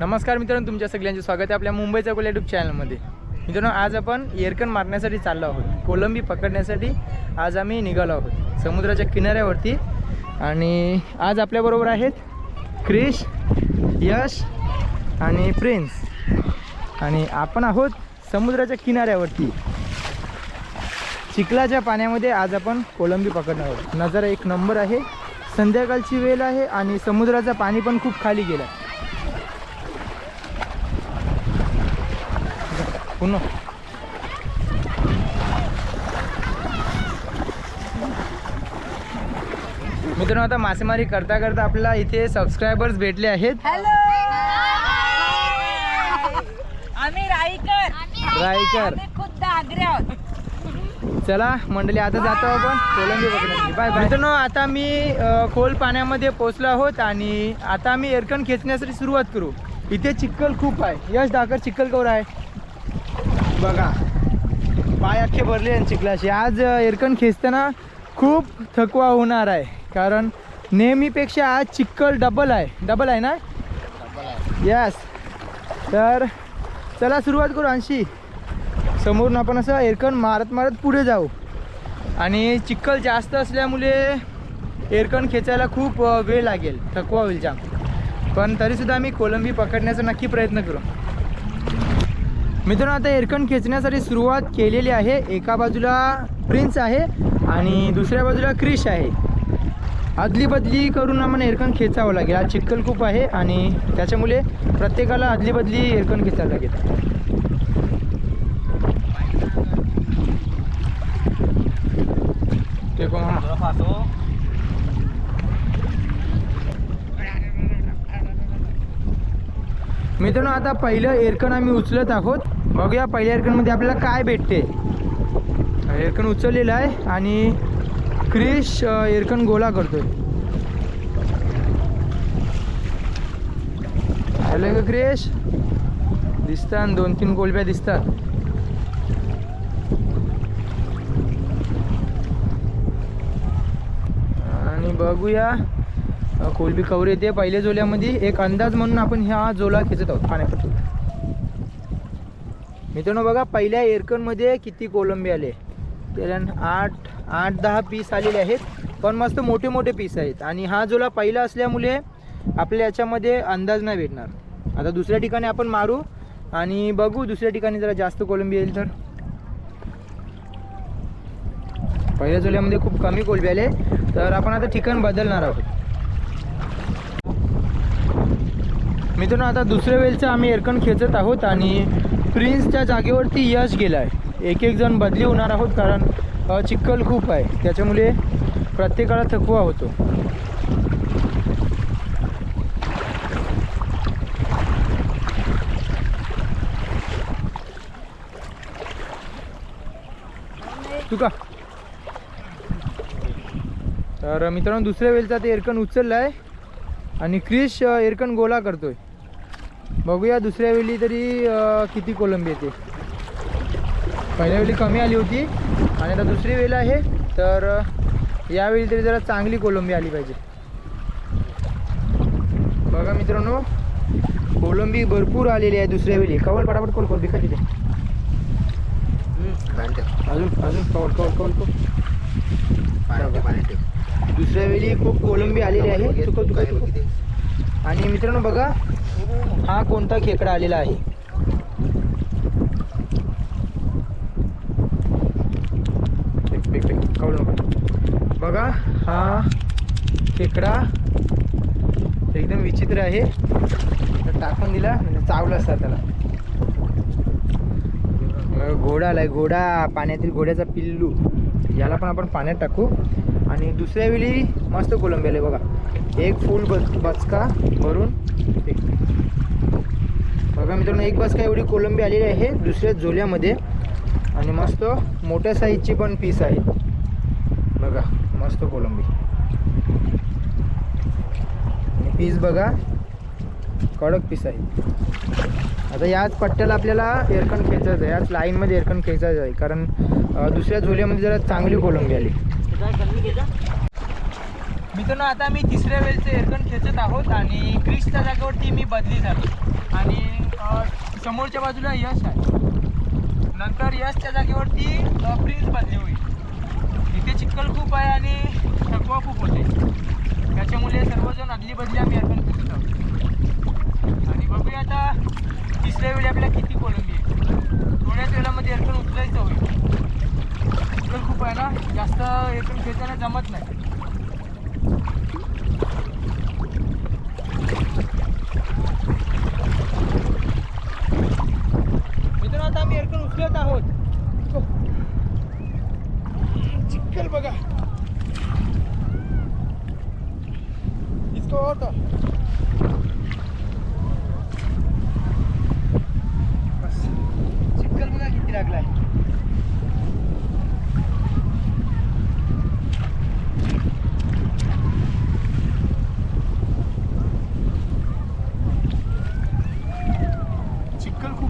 नमस्कार मित्रांनो तुमच्या सगळ्यांचे स्वागत आहे आपल्या मुंबईचा कोल यूट्यूब चॅनलमध्ये मित्रांनो आज आपण एअरकन मारण्यासाठी चाललो आहोत. कोलंबी पकडण्यासाठी आज आम्ही निघालो आहोत. समुद्राच्या किनाऱ्यावरती. आणि आज आपल्याबरोबर आहेत क्रिश यश आणि प्रिन्स. आणि आपण आहोत समुद्राच्या किनाऱ्यावरती. चिखलाच्या पाण्यामध्ये आज आपण कोलंबी पकडणार आहोत. नजारा एक नंबर आहे. संध्याकाळची वेळ आहे आणि समुद्राचं पाणी पण खूप खाली गेलं आहे पुन्हा मित्रांनो आता मासेमारी करता करता आपल्याला इथे सबस्क्रायबर्स भेटले आहेत. हॅलो आम्ही राईकर खुद्द चला मंडळी आता जातो आपण. कोलंबी पकडण्यासाठी बाय बाय मित्रांनो आता मी खोल पाण्यामध्ये पोचलो आहोत आणि आता आम्ही एअरकन खेचण्यासाठी सुरुवात करू. इथे चिखल खूप आहे. यश दाखर चिखल कवर आहे. बघा. पाय अख्खे भरले आणि चिखलाशी आज एरकन खेचताना खूप थकवा होणार आहे. कारण नेहमीपेक्षा आज चिखल डबल आहे. डबल आहे ना? यस तर चला सुरुवात करू अंशी. समोरून आपण असं एरकन मारत मारत पुढे जाऊ. आणि चिखल जास्त असल्यामुळे एरकन खेचायला खूप वेळ लागेल. थकवा होईल जाम. पण तरीसुद्धा आम्ही कोलंबी पकडण्याचा नक्की प्रयत्न करू. मित्रांनो आता एरकन खेचण्यासाठी सुरुवात केलेली आहे. एका बाजूला प्रिन्स आहे आणि दुसऱ्या बाजूला क्रिश आहे. अदली बदली करून आम्हाला एरकन खेचावं लागेल. आज चिखल खूप आहे आणि त्याच्यामुळे प्रत्येकाला अदली बदली एरकन खेचावं लागेल. मित्रांनो आता पहिलं एरकन आम्ही उचलत आहोत. बघूया पहिल्या एअरकनमध्ये आपल्याला काय भेटते. एअरकन उचललेलं आहे आणि क्रिश अ, एअरकन गोला करतोय. आलं का क्रिश. दिसतात दोन तीन गोलब्या दिसतात. आणि बघूया कोलबी कवर येते. पहिल्या जोल्यामध्ये एक अंदाज म्हणून आपण ह्या जोला खेचत आहोत. पाण्यापासून मित्रांनो बघा पहिल्या एअरकनमध्ये किती कोलंबी आले? त्याला आठ आठ दहा पीस आलेले आहेत. पण मस्त मोठे मोठे पीस आहेत. आणि हा जोला पहिला असल्यामुळे आपल्या याच्यामध्ये अंदाज नाही भेटणार. आता दुसऱ्या ठिकाणी आपण मारू आणि बघू दुसऱ्या ठिकाणी जरा जास्त कोलंबी येईल तर. पहिल्या जोल्यामध्ये खूप कमी कोलबी आले. तर आपण आता ठिकाण बदलणार आहोत. मित्रांनो आता दुसऱ्या वेळचं आम्ही एरकन खेचत आहोत आणि प्रिन्सच्या जागेवरती यश गेला आहे एक एक जण बदली होणार आहोत कारण चिखल खूप आहे. त्याच्यामुळे प्रत्येकाला थकवा होतो. तू का तर मित्रांनो दुसऱ्या वेळचा ते एरकन उचलला आहे आणि क्रिश एरकन गोला करतोय. बघूया दुसऱ्या वेळी तरी अ, किती कोलंबी येते. पहिल्या वेळी कमी आली होती आणि आता दुसरी वेळ आहे तर अ, यावेळी तरी जरा चांगली कोलंबी आली पाहिजे. बघा मित्रांनो कोलंबी भरपूर आलेली आहे दुसऱ्या वेळी. कवल पटापट कोल कोलंबी खाली दे अजून अजून कवल कवल कवल कवल दुसऱ्या वेळी खूप कोलंबी आलेली आहे. चुकव चुकव चुकव. आणि मित्रांनो बघा हा कोणता खेकडा आलेला आहे? बघा हा खेकडा एकदम विचित्र आहे. तर टाकून दिला म्हणजे चावला असता त्याला. घोडा आलाय घोडा पाण्यातील घोड्याचा पिल्लू. याला पण आपण पाण्यात टाकू. आणि दुसऱ्या वेळी मस्त कोलंबी आले बघा. एक फुल बच बचका भरून एक. बघा मित्रांनो एक काय एवढी कोलंबी आलेली आहे दुसऱ्या झोल्यामध्ये. आणि मस्त मोठ्या साईजची पण पीस आहे. बघा मस्त कोलंबी. आणि पीस बघा कडक पीस आहे. आता याच पट्ट्याला आपल्याला एअरकन खेचायचं आहे याच लाईनमध्ये एअरकन खेचायचं आहे कारण दुसऱ्या झोल्यामध्ये जरा चांगली कोलंबी आली. मित्रांनो आता मी तिसऱ्या वेळचं एअरकन खेचत आहोत आणि क्रिसच्या जागेवरती मी बदली झालो. आणि समोरच्या बाजूला यश आहे. नंतर यशच्या जागेवरती अ, प्रिन्स बदली होईल. इथे चिखल खूप आहे आणि थकवा खूप होते त्याच्यामुळे सर्वजण अदली बदली आम्ही एअरकन खेचत आहोत. आणि बघूया आता तिसऱ्या वेळी आपल्याला किती कोलंबी आहे थोड्याच वेळामध्ये एअरकन उचलायचं होईल. चिखल खूप आहे ना? जास्त एअरकन खेचायला जमत नाही मित्रांनो आता आम्ही एअरकन उचलत आहोत चिखल बघा इसको और तो बस चिखल बघा किती लागलाय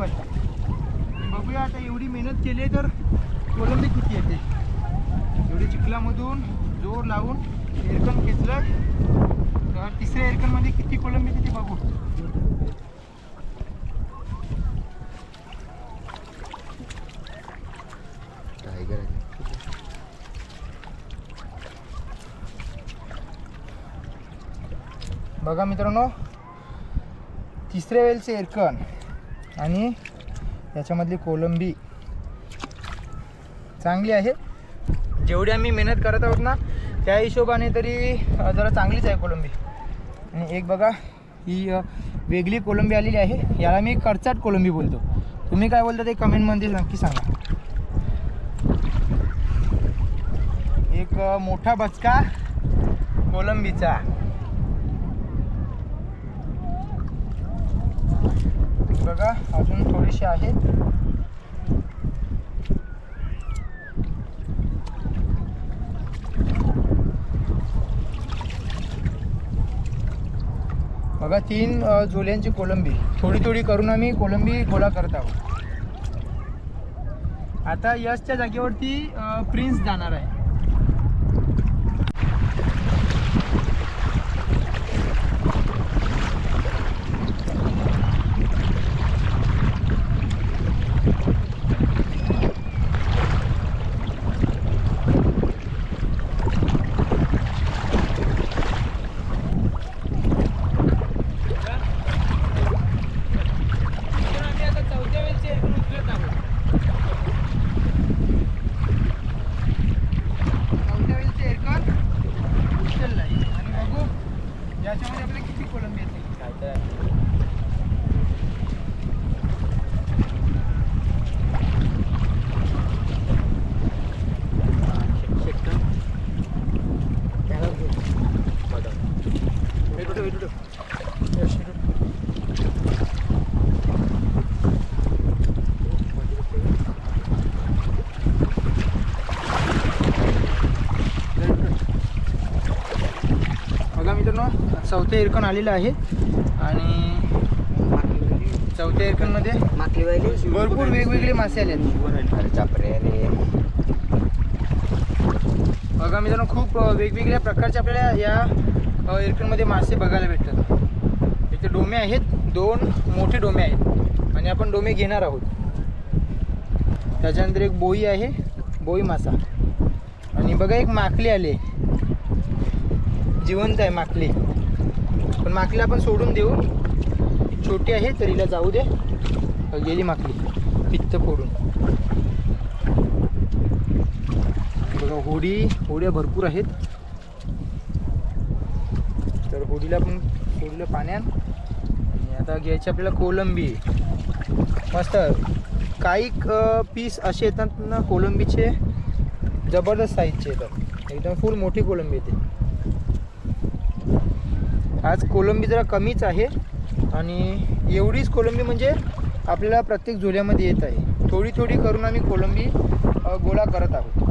आहे बघूया आता एवढी मेहनत केली आहे तर कोलंबी किती येते? एवढी चिखलामधून जोर लावून एअरकन खेचलं तर तिसऱ्या एअरकनमध्ये किती कोलंबी तिथे बघू? टायगर आहे. बघा मित्रांनो तिसऱ्या वेळचे एअरकन आणि त्याच्यामधली कोलंबी. चांगली आहे. जेवढी आम्ही मेहनत करत आहोत ना त्या हिशोबाने तरी जरा चांगलीच आहे कोलंबी. आणि एक बघा ही वेगळी कोलंबी आलेली आहे. याला मी करचाट कोलंबी बोलतो. तुम्ही काय बोलता ते कमेंटमध्ये नक्की सांगा. एक मोठा बचका कोलंबीचा. बघा अजून थोडीशी आहे बघा तीन अ, झोल्यांची कोलंबी. थोडी थोडी करून आम्ही कोलंबी गोळा करत आहोत. आता यशच्या जागेवरती प्रिन्स जाणार आहे तर आम्ही आता चौथ्या वेळेचे एकूण उचलत आहोत चौथ्या वेळेचे एरकन उचललं आहे आणि बघू याच्यामध्ये आपल्याला किती कोलंबी येते बघा मित्रांनो चौथ्या एरकन आलेलं आहे. आणि चौथ्या वाहिली भरपूर वेगवेगळे मासे आले बघा मित्रांनो खूप वेगवेगळ्या प्रकारचे आपल्याला या अ, एरकनमध्ये मासे बघायला भेटतात. इथे डोमे आहेत. दोन मोठे डोमे आहेत. आणि आपण डोमे घेणार आहोत. त्याच्यानंतर एक बोई आहे. बोई मासा. आणि बघा एक माकली आली. जिवंत आहे माकली. पण माकली आपण सोडून देऊ. छोटी आहे तरीला जाऊ दे. गेली माकली. पित्त फोडून. बघा होडी होड्या भरपूर आहेत. तर होडीला पण सोडलं पाण्यात. आणि आता घ्यायची आपल्याला कोलंबी. मस्त. काही पीस असे येतात ना कोलंबीचे. जबरदस्त साईजचे येतात. एकदम फुल मोठी कोलंबी येते. आज कोलंबी जरा कमीच आहे आणि एवढीच कोलंबी म्हणजे आपल्याला प्रत्येक झोल्यामध्ये येत आहे. थोडी थोडी करून आम्ही कोलंबी गोळा करत आहोत.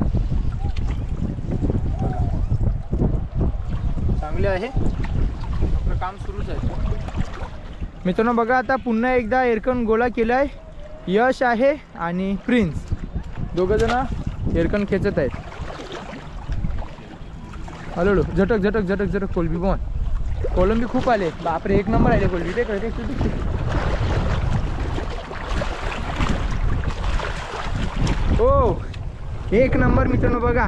चांगले आहे. आपलं काम सुरूच आहे. मित्रांनो बघा आता पुन्हा एकदा एरकन गोळा केला आहे यश आहे आणि प्रिन्स. दोघं जण एरकन खेचत आहेत. हळूहळू झटक झटक झटक झटक कोलंबी पण कोलंबी खूप आले. बापरे एक नंबर आले कोलंबी. ते कळते हो एक नंबर मित्रांनो बघा.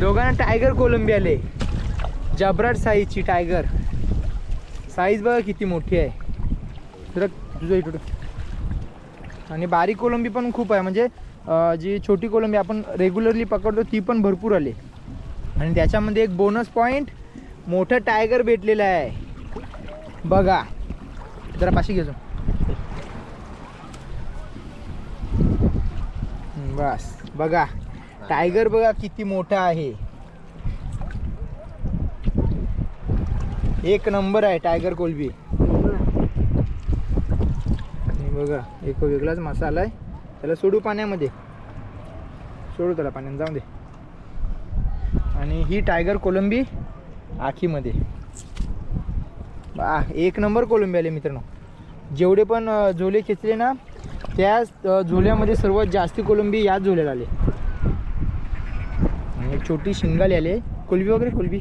दोघांना टायगर कोलंबी आले. जबराट साईजची टायगर साईज बघा किती मोठी आहे. जरा तुझं इकडं. आणि बारीक कोलंबी पण खूप आहे. म्हणजे जी छोटी कोलंबी आपण रेग्युलरली पकडतो ती पण भरपूर आली. आणि त्याच्यामध्ये एक बोनस पॉईंट मोठं टायगर भेटलेलं आहे. बघा. जरा पाशी घेतो बस. बघा. टायगर बघा किती मोठा आहे. एक नंबर आहे टायगर कोलबी. आणि बघा. एक वेगळाच मसाला आहे त्याला सोडू पाण्यामध्ये. सोडू त्याला पाण्यात. जाऊ दे. आणि ही टायगर कोलंबी आखीमध्ये. आ एक नंबर कोलंबी आले मित्रांनो. जेवढे पण झोले खेचले ना त्या झोल्यामध्ये सर्वात जास्ती कोलंबी याच झोल्याला आले. आणि छोटी शिंगाली आली. आहे कोलबी वगैरे कोलबी.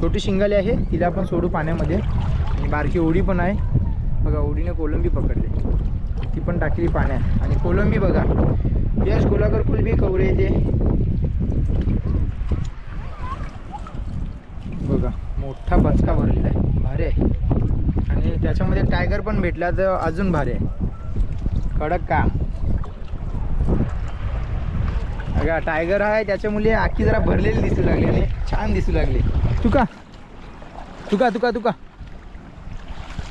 छोटी शिंगाली आहे तिला आपण सोडू पाण्यामध्ये. आणि बारकी ओढी पण आहे. बघा ओढीने कोलंबी पकडले. ती पण टाकली पाण्यात. आणि कोलंबी बघा. यश गोलाकर कोलंबी कवरे येते बघा मोठा बचका भरलेला आहे. भारी आहे. आणि त्याच्यामध्ये टायगर पण भेटला तर अजून भारी आहे. कडक का अगा टायगर आहे त्याच्यामुळे आखी जरा भरलेली दिसू लागली आणि छान दिसू लागली. तुका. तुका तुका तुका.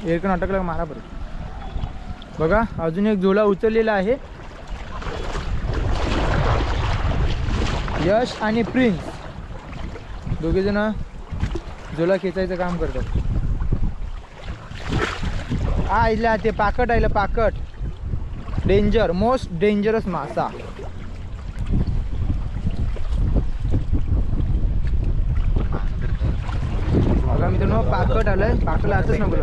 एक नाटकला मारा परत बघा अजून एक झोला उचललेला आहे. यश आणि प्रिन्स. दोघे जण झोला खेचायचं काम करतात. हा ते पाकट आहे पाकट. डेंजर मोस्ट डेंजरस मासा. बघा मित्रांनो पाकट आलंय. पाकला आताच नको.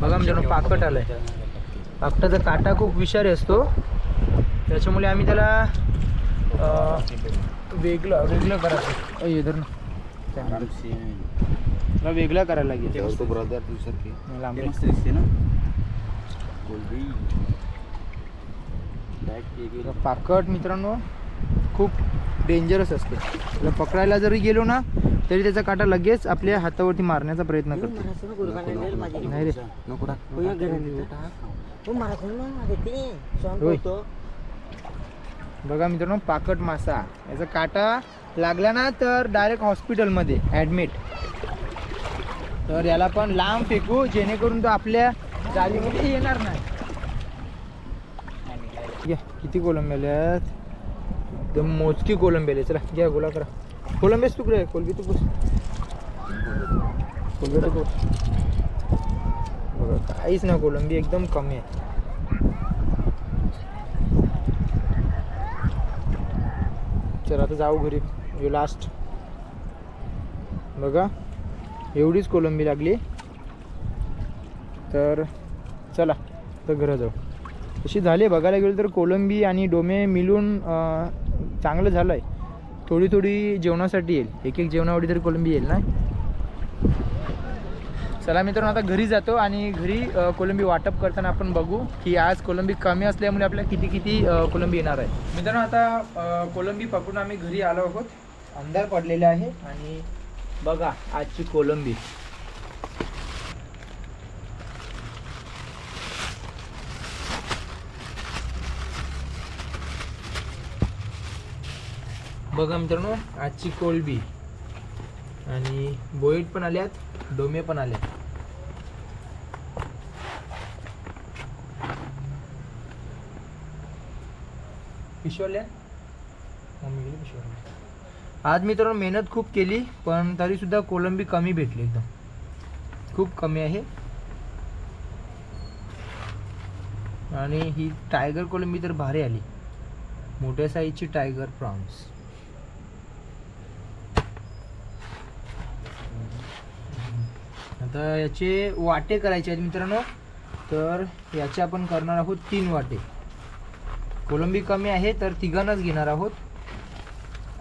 बघा मित्रांनो पाकट आलंय. पाकटाचा काटा खूप विषारी असतो. त्याच्यामुळे आम्ही त्याला अं, वेगळं वेगळं करायचं. अय, ना वेगळं करायला लागेल. तो ब्रदर दुसर की लांब कोलबी पाकट मित्रांनो खूप डेंजरस असते. त्याला पकडायला जरी गेलो ना तरी त्याचा काटा लगेच आपल्या हातावरती मारण्याचा प्रयत्न करतो. नाही रे. नको होय. बघा मित्रांनो पाकट मासा. याचा काटा लागला ना तर डायरेक्ट हॉस्पिटलमध्ये ॲडमिट तर याला पण लांब फेकू जेणेकरून तो आपल्या जाळीमध्ये येणार नाही. घ्या किती कोलंबी एकदम मोजकी कोलंबी आली चला घ्या गोला करा. कोलंबीच तुकडे कोलबी तू बस. कोलबी तू बस. बघा काहीच ना कोलंबी एकदम कमी आहे. चला आता जाऊ घरी. यू लास्ट बघा. एवढीच कोलंबी लागली. तर चला तर घरं जाऊ. तशी झाली बघायला गेलं तर कोलंबी आणि डोमे मिळून चांगलं झालं आहे थोडी थोडी जेवणासाठी येईल. एक एक जेवणावडी तरी कोलंबी येईल ना? चला मित्रांनो आता घरी जातो आणि घरी कोलंबी वाटप करताना आपण बघू की आज कोलंबी कमी असल्यामुळे आपल्याला किती किती कोलंबी येणार आहे. मित्रांनो आता कोलंबी पकडून आम्ही घरी आलो आहोत. अंधार पडलेला आहे आणि बघा आजची कोलंबी. बघा मित्रांनो आजची कोलबी. आणि बोईट पण आल्यात डोमे पण आल्यात. पिशवल्या मम्मी गेली पिशवल्या आज मित्रांनो मेहनत खूप केली पण तरीसुद्धा कोलंबी कमी भेटली एकदम. खूप कमी आहे. आणि ही टायगर कोलंबी तर भारी आली. मोठ्या साईजची टायगर प्रॉन्स आता याचे वाटे करायचे आहेत मित्रांनो तर याचे आपण करणार आहोत तीन वाटे. कोलंबी कमी आहे तर तिघांनाच घेणार आहोत.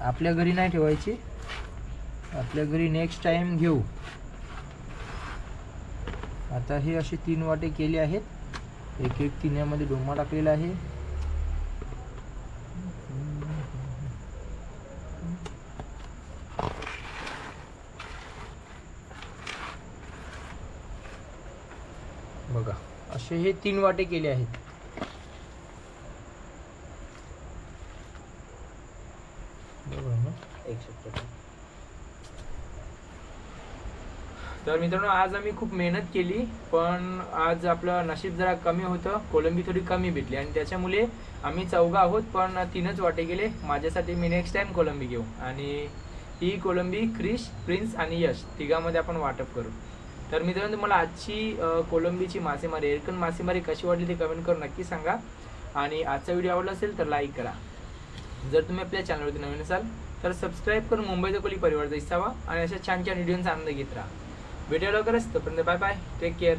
आपल्या घरी नाही ठेवायची. आपल्या घरी नेक्स्ट टाइम घेऊ. आता हे असे तीन वाटे केले आहेत. एक एक तिन्यामध्ये डोमा टाकलेला आहे. बघा असे हे तीन वाटे केले आहेत बरोबर ना एक शब्द तर मित्रांनो आज आम्ही खूप मेहनत केली पण आज आपलं नशीब जरा कमी होतं कोलंबी थोडी कमी भेटली आणि त्याच्यामुळे आम्ही चौघा आहोत पण तीनच वाटे गेले. माझ्यासाठी मी नेक्स्ट टाईम कोलंबी घेऊ. आणि ही कोलंबी क्रिश प्रिन्स आणि यश तिघामध्ये आपण वाटप करू. तर मित्रांनो तुम्हाला आजची कोलंबीची मासेमारी एरकन मासेमारी कशी वाटली ते कमेंट करून नक्की सांगा. आणि आजचा व्हिडिओ आवडला असेल तर लाईक करा. जर तुम्ही आपल्या चॅनलवरती नवीन असाल तर सबस्क्राईब करून मुंबईचा कोली परिवाराचा हिस्सा व्हा आणि अशा छान छान व्हिडिओचा आनंद घेत राहा. भेटूया लवकरच तोपर्यंत बाय बाय टेक केअर